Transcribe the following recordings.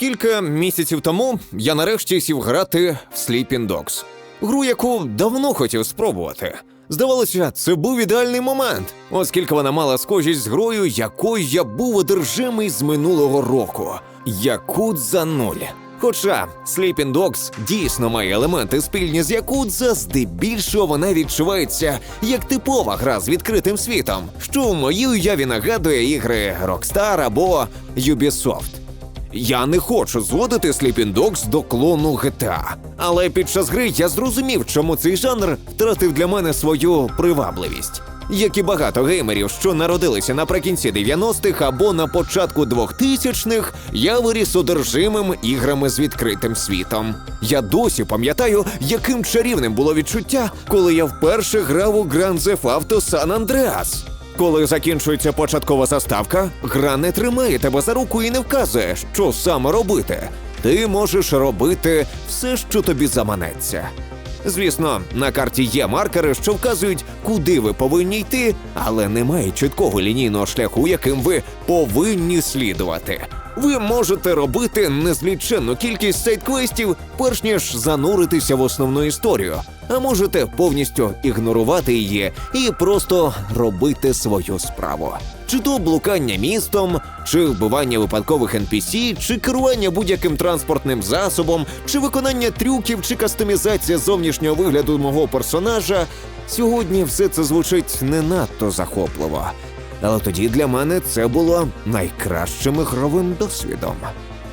Кілька місяців тому я нарешті сів грати в Sleeping Dogs. Гру, яку давно хотів спробувати. Здавалося, це був ідеальний момент, оскільки вона мала схожість з грою, якою я був одержимий з минулого року. Якудза 0. Хоча Sleeping Dogs дійсно має елементи спільні з Якудза, здебільшого вона відчувається як типова гра з відкритим світом, що в моїй уяві нагадує ігри Rockstar або Ubisoft. Я не хочу зводити Sleeping Dogs до клону GTA. Але під час гри я зрозумів, чому цей жанр втратив для мене свою привабливість. Як і багато геймерів, що народилися наприкінці 90-х або на початку 2000-х, я виріс одержимим іграми з відкритим світом. Я досі пам'ятаю, яким чарівним було відчуття, коли я вперше грав у Grand Theft Auto San Andreas. Коли закінчується початкова заставка, гра не тримає тебе за руку і не вказує, що саме робити. Ти можеш робити все, що тобі заманеться. Звісно, на карті є маркери, що вказують, куди ви повинні йти, але немає чіткого лінійного шляху, яким ви повинні слідувати. Ви можете робити незліченну кількість сайт-квестів, перш ніж зануритися в основну історію, а можете повністю ігнорувати її і просто робити свою справу. Чи то блукання містом, чи вбивання випадкових NPC, чи керування будь-яким транспортним засобом, чи виконання трюків, чи кастомізація зовнішнього вигляду мого персонажа. Сьогодні все це звучить не надто захопливо. Але тоді для мене це було найкращим ігровим досвідом.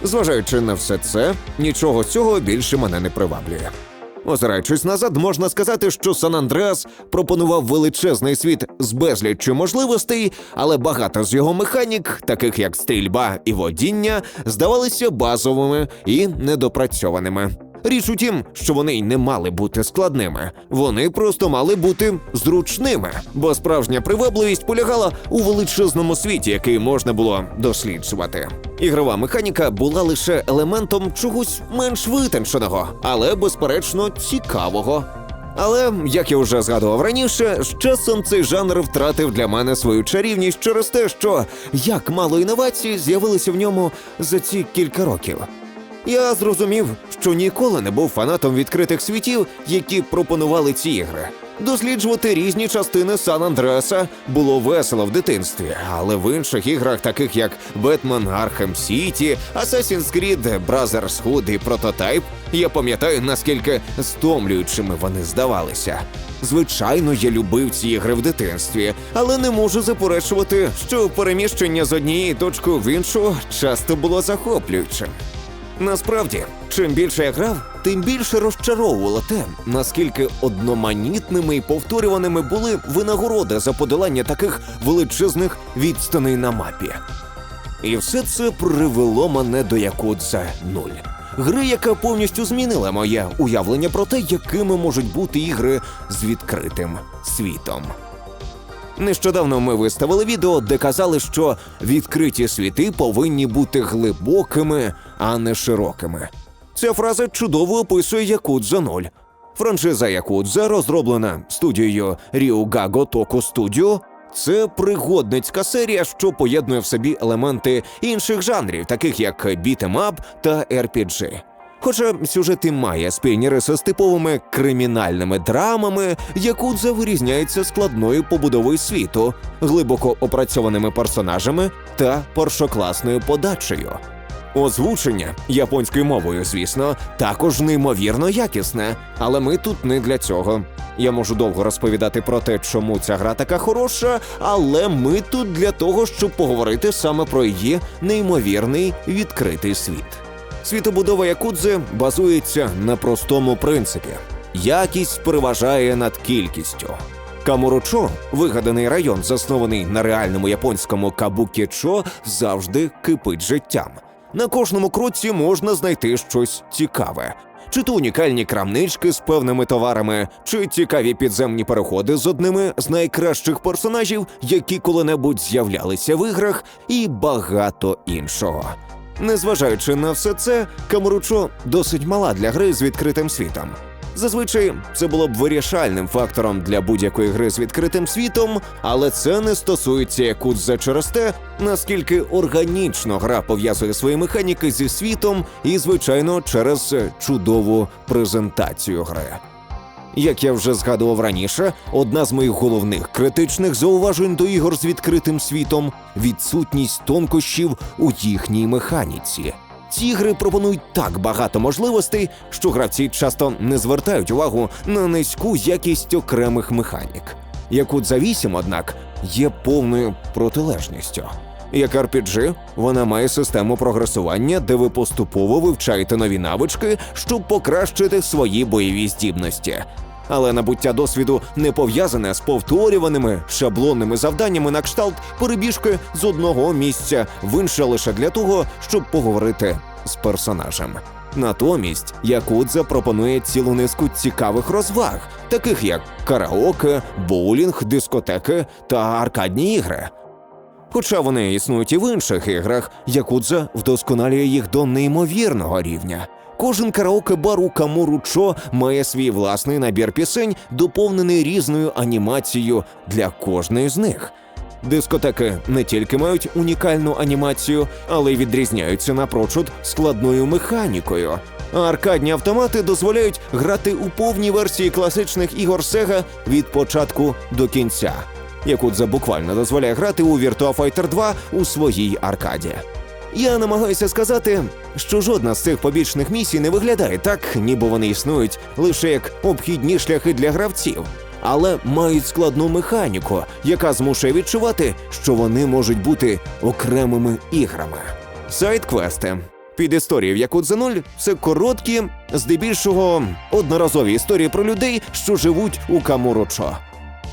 Зважаючи на все це, нічого цього більше мене не приваблює. Озираючись назад, можна сказати, що Сан Андреас пропонував величезний світ з безліччю можливостей, але багато з його механік, таких як стрільба і водіння, здавалися базовими і недопрацьованими. Річ у тім, що вони й не мали бути складними, вони просто мали бути зручними, бо справжня привабливість полягала у величезному світі, який можна було досліджувати. Ігрова механіка була лише елементом чогось менш витонченого, але безперечно цікавого. Але як я вже згадував раніше, з часом цей жанр втратив для мене свою чарівність через те, що як мало інновацій з'явилися в ньому за ці кілька років. Я зрозумів, що ніколи не був фанатом відкритих світів, які пропонували ці ігри. Досліджувати різні частини Сан Андреаса було весело в дитинстві, але в інших іграх, таких як Бетмен Архем Сіті, Assassin's Creed Brotherhood і Prototype, я пам'ятаю, наскільки стомлюючими вони здавалися. Звичайно, я любив ці ігри в дитинстві, але не можу заперечувати, що переміщення з однієї точки в іншу часто було захоплюючим. Насправді, чим більше я грав, тим більше розчаровувало те, наскільки одноманітними і повторюваними були винагороди за подолання таких величезних відстаней на мапі. І все це привело мене до Якудза 0. Гри, яка повністю змінила моє уявлення про те, якими можуть бути ігри з відкритим світом. Нещодавно ми виставили відео, де казали, що відкриті світи повинні бути глибокими, а не широкими. Ця фраза чудово описує Якудза 0. Франшиза Якудза, розроблена студією Ryugago Toku Studio, це пригодницька серія, що поєднує в собі елементи інших жанрів, таких як бітемап та RPG. Хоча сюжет і має спільні з типовими кримінальними драмами, Якудза вирізняється складною побудовою світу, глибоко опрацьованими персонажами та першокласною подачею. Озвучення японською мовою, звісно, також неймовірно якісне, але ми тут не для цього. Я можу довго розповідати про те, чому ця гра така хороша, але ми тут для того, щоб поговорити саме про її неймовірний відкритий світ. Світобудова Якудзи базується на простому принципі: якість переважає над кількістю. Камуручо, вигаданий район, заснований на реальному японському кабукічо, завжди кипить життям. На кожному кроці можна знайти щось цікаве. Чи то унікальні крамнички з певними товарами, чи цікаві підземні переходи з одними з найкращих персонажів, які коли-небудь з'являлися в іграх, і багато іншого. Незважаючи на все це, Камуручо досить мала для гри з відкритим світом. Зазвичай це було б вирішальним фактором для будь-якої гри з відкритим світом, але це не стосується Якудза через те, наскільки органічно гра пов'язує свої механіки зі світом, і, звичайно, через чудову презентацію гри. Як я вже згадував раніше, одна з моїх головних критичних зауважень до ігор з відкритим світом відсутність тонкощів у їхній механіці. Ці ігри пропонують так багато можливостей, що гравці часто не звертають увагу на низьку якість окремих механік. Якудза 8, однак, є повною протилежністю. Як RPG, вона має систему прогресування, де ви поступово вивчаєте нові навички, щоб покращити свої бойові здібності. Але набуття досвіду не пов'язане з повторюваними шаблонними завданнями на кшталт перебіжки з одного місця в інше лише для того, щоб поговорити з персонажем. Натомість Якудза пропонує цілу низку цікавих розваг, таких як караоке, боулінг, дискотеки та аркадні ігри. Хоча вони існують і в інших іграх, Якудза вдосконалює їх до неймовірного рівня. Кожен караоке-бар у Камуручо має свій власний набір пісень, доповнений різною анімацією для кожної з них. Дискотеки не тільки мають унікальну анімацію, але й відрізняються напрочуд складною механікою. А аркадні автомати дозволяють грати у повній версії класичних ігор Sega від початку до кінця. Якудза буквально дозволяє грати у Virtua Fighter 2 у своїй аркаді. Я намагаюся сказати, що жодна з цих побічних місій не виглядає так, ніби вони існують лише як обхідні шляхи для гравців, але мають складну механіку, яка змушує відчувати, що вони можуть бути окремими іграми. Сайт-квести. Під історії в Якудза 0 це короткі, здебільшого одноразові історії про людей, що живуть у Камурочо.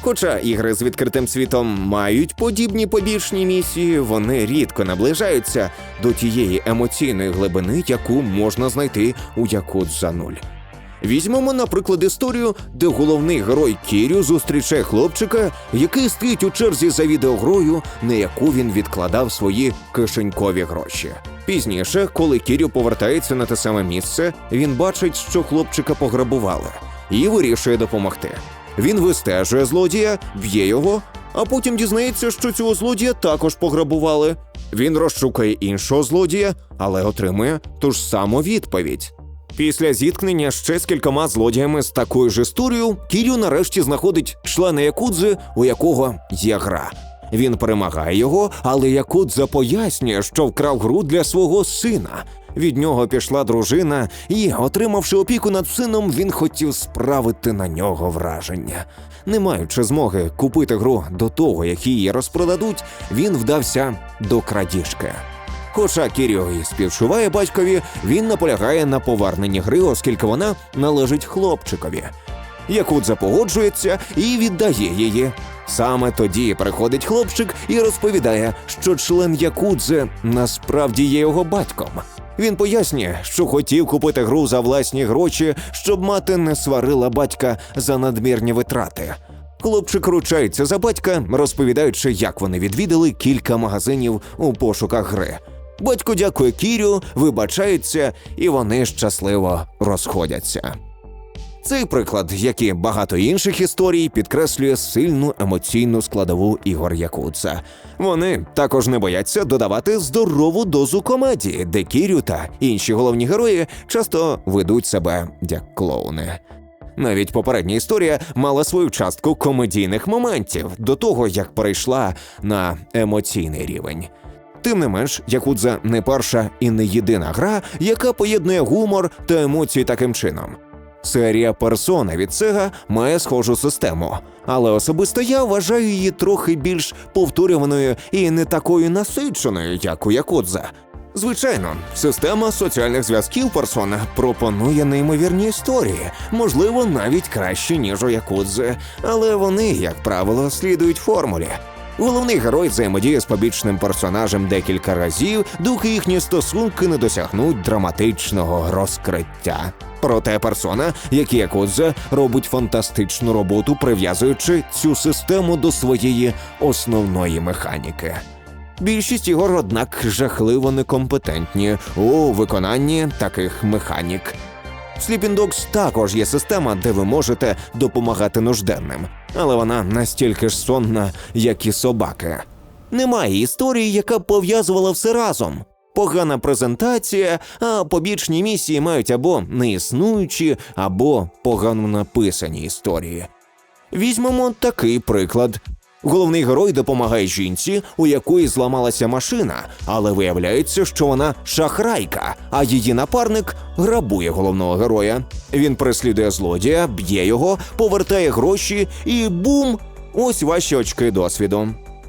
Хоча ігри з відкритим світом мають подібні побічні місії, вони рідко наближаються до тієї емоційної глибини, яку можна знайти у Якудза 0. Візьмемо, наприклад, історію, де головний герой Кірю зустрічає хлопчика, який стоїть у черзі за відеогрою, на яку він відкладав свої кишенькові гроші. Пізніше, коли Кірю повертається на те саме місце, він бачить, що хлопчика пограбували, і вирішує допомогти. Він вистежує злодія, б'є його, а потім дізнається, що цього злодія також пограбували. Він розшукає іншого злодія, але отримує ту ж саму відповідь. Після зіткнення ще з кількома злодіями з такою ж історією, Кірю нарешті знаходить члена Якудзи, у якого є гра. Він перемагає його, але Якудза пояснює, що вкрав гру для свого сина. Від нього пішла дружина, і, отримавши опіку над сином, він хотів справити на нього враження. Не маючи змоги купити гру до того, як її розпродадуть, він вдався до крадіжки. Хоча Кіріо і співчуває батькові, він наполягає на поверненні гри, оскільки вона належить хлопчикові. Якудза погоджується і віддає її. Саме тоді приходить хлопчик і розповідає, що член Якудзи насправді є його батьком. Він пояснює, що хотів купити гру за власні гроші, щоб мати не сварила батька за надмірні витрати. Хлопчик ручається за батька, розповідаючи, як вони відвідали кілька магазинів у пошуках гри. Батько дякує Кірю, вибачається, і вони щасливо розходяться. Цей приклад, як і багато інших історій, підкреслює сильну емоційну складову ігор Якудза. Вони також не бояться додавати здорову дозу комедії, де Кірю та інші головні герої часто ведуть себе як клоуни. Навіть попередня історія мала свою частку комедійних моментів до того, як перейшла на емоційний рівень. Тим не менш, Якудза не перша і не єдина гра, яка поєднує гумор та емоції таким чином. Серія Persona від Sega має схожу систему, але особисто я вважаю її трохи більш повторюваною і не такою насиченою, як у Якудза. Звичайно, система соціальних зв'язків Persona пропонує неймовірні історії, можливо, навіть кращі, ніж у Якудзи, але вони, як правило, слідують формулі. Головний герой взаємодіє з побічним персонажем декілька разів, доки їхні стосунки не досягнуть драматичного розкриття. Проте персона, як і Якудза, робить фантастичну роботу, прив'язуючи цю систему до своєї основної механіки. Більшість ігор, однак, жахливо некомпетентні у виконанні таких механік. В Sleeping Dogs також є система, де ви можете допомагати нужденним, але вона настільки ж сонна, як і собаки. Немає історії, яка б пов'язувала все разом. Погана презентація, а побічні місії мають або неіснуючі, або погано написані історії. Візьмемо такий приклад. Головний герой допомагає жінці, у якої зламалася машина, але виявляється, що вона шахрайка, а її напарник грабує головного героя. Він переслідує злодія, б'є його, повертає гроші і бум! Ось ваші очки досвіду.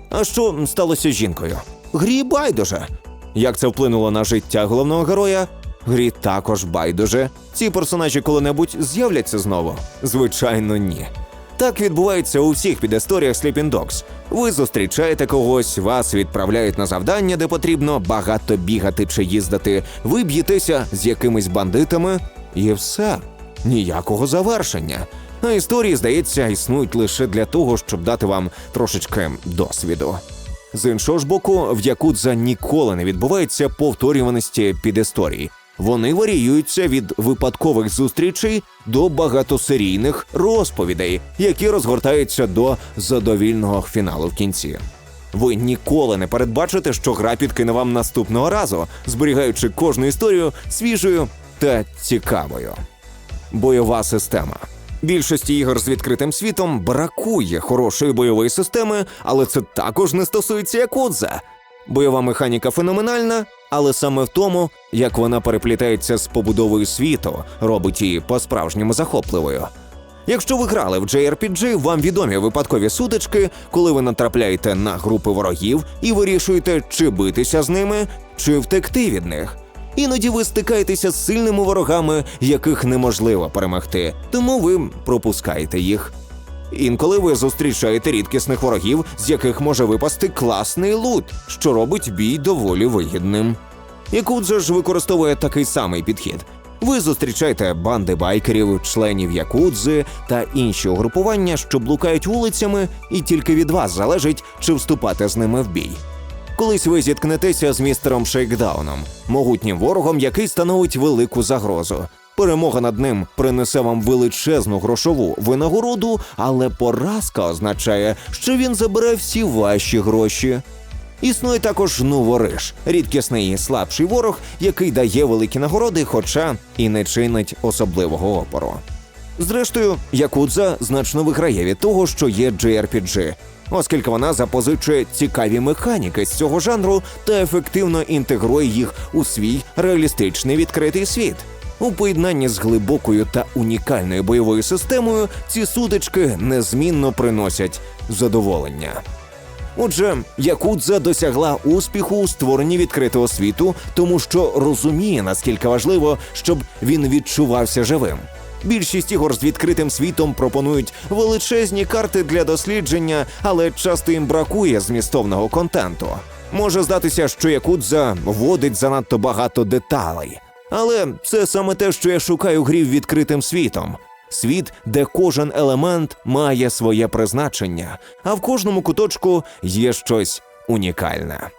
А що сталося з жінкою? Грі байдуже. Як це вплинуло на життя головного героя? Грі також байдуже. Ці персонажі коли-небудь з'являться знову? Звичайно, ні. Так відбувається у всіх підісторіях Sleeping Dogs. Ви зустрічаєте когось, вас відправляють на завдання, де потрібно багато бігати чи їздити. Ви б'єтеся з якимись бандитами, і все. Ніякого завершення. А історії, здається, існують лише для того, щоб дати вам трошечки досвіду. З іншого ж боку, в Якудза ніколи не відбувається повторюваності підісторій. Вони варіюються від випадкових зустрічей до багатосерійних розповідей, які розгортаються до задовільного фіналу в кінці. Ви ніколи не передбачите, що гра підкине вам наступного разу, зберігаючи кожну історію свіжою та цікавою. Бойова система. Більшості ігор з відкритим світом бракує хорошої бойової системи, але це також не стосується Якудза. Бойова механіка феноменальна, але саме в тому, як вона переплітається з побудовою світу, робить її по-справжньому захопливою. Якщо ви грали в JRPG, вам відомі випадкові сутички, коли ви натрапляєте на групи ворогів і вирішуєте, чи битися з ними, чи втекти від них. Іноді ви стикаєтеся з сильними ворогами, яких неможливо перемогти, тому ви пропускаєте їх. Інколи ви зустрічаєте рідкісних ворогів, з яких може випасти класний лут, що робить бій доволі вигідним. Якудза ж використовує такий самий підхід. Ви зустрічаєте банди байкерів, членів якудзи та інші угрупування, що блукають вулицями, і тільки від вас залежить, чи вступати з ними в бій. Колись ви зіткнетеся з містером Шейкдауном, могутнім ворогом, який становить велику загрозу. Перемога над ним принесе вам величезну грошову винагороду, але поразка означає, що він забере всі ваші гроші. Існує також новориш, рідкісний і слабший ворог, який дає великі нагороди, хоча і не чинить особливого опору. Зрештою, Якудза значно виграє від того, що є JRPG, оскільки вона запозичує цікаві механіки з цього жанру та ефективно інтегрує їх у свій реалістичний відкритий світ. У поєднанні з глибокою та унікальною бойовою системою ці сутички незмінно приносять задоволення. Отже, Якудза досягла успіху у створенні відкритого світу, тому що розуміє, наскільки важливо, щоб він відчувався живим. Більшість ігор з відкритим світом пропонують величезні карти для дослідження, але часто їм бракує змістовного контенту. Може здатися, що Якудза вводить занадто багато деталей. Але це саме те, що я шукаю в грі відкритим світом. Світ, де кожен елемент має своє призначення, а в кожному куточку є щось унікальне.